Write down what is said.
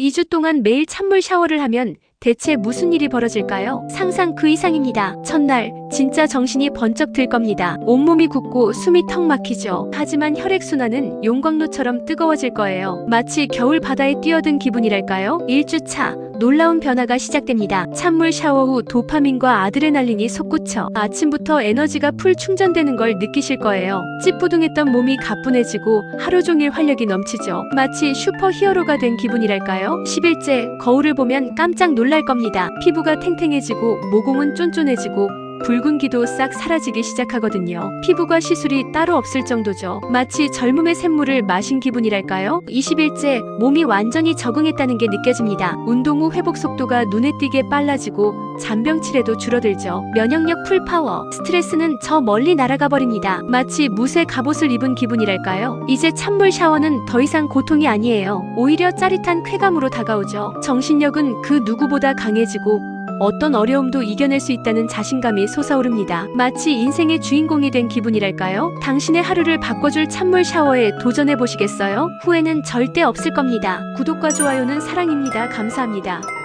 2주 동안 매일 찬물 샤워를 하면 대체 무슨 일이 벌어질까요? 상상 그 이상입니다. 첫날 진짜 정신이 번쩍 들 겁니다. 온몸이 붓고 숨이 턱 막히죠. 하지만 혈액순환은 용광로처럼 뜨거워질 거예요. 마치 겨울 바다에 뛰어든 기분이랄까요? 1주차 놀라운 변화가 시작됩니다. 찬물 샤워 후 도파민과 아드레날린이 솟구쳐 아침부터 에너지가 풀 충전되는 걸 느끼실 거예요. 찌뿌둥했던 몸이 가뿐해지고 하루 종일 활력이 넘치죠. 마치 슈퍼 히어로가 된 기분이랄까요? 10일째 거울을 보면 깜짝 놀랄 겁니다. 피부가 탱탱해지고 모공은 쫀쫀해지고 붉은기도 싹 사라지기 시작하거든요. 피부가 시술이 따로 없을 정도죠. 마치 젊음의 샘물을 마신 기분이랄까요? 20일째 몸이 완전히 적응했다는 게 느껴집니다. 운동 후 회복 속도가 눈에 띄게 빨라지고 잔병치레도 줄어들죠. 면역력 풀파워, 스트레스는 저 멀리 날아가 버립니다. 마치 무쇠 갑옷을 입은 기분이랄까요? 이제 찬물 샤워는 더 이상 고통이 아니에요. 오히려 짜릿한 쾌감으로 다가오죠. 정신력은 그 누구보다 강해지고 어떤 어려움도 이겨낼 수 있다는 자신감이 솟아오릅니다. 마치 인생의 주인공이 된 기분이랄까요? 당신의 하루를 바꿔줄 찬물 샤워에 도전해 보시겠어요? 후회는 절대 없을 겁니다. 구독과 좋아요는 사랑입니다. 감사합니다.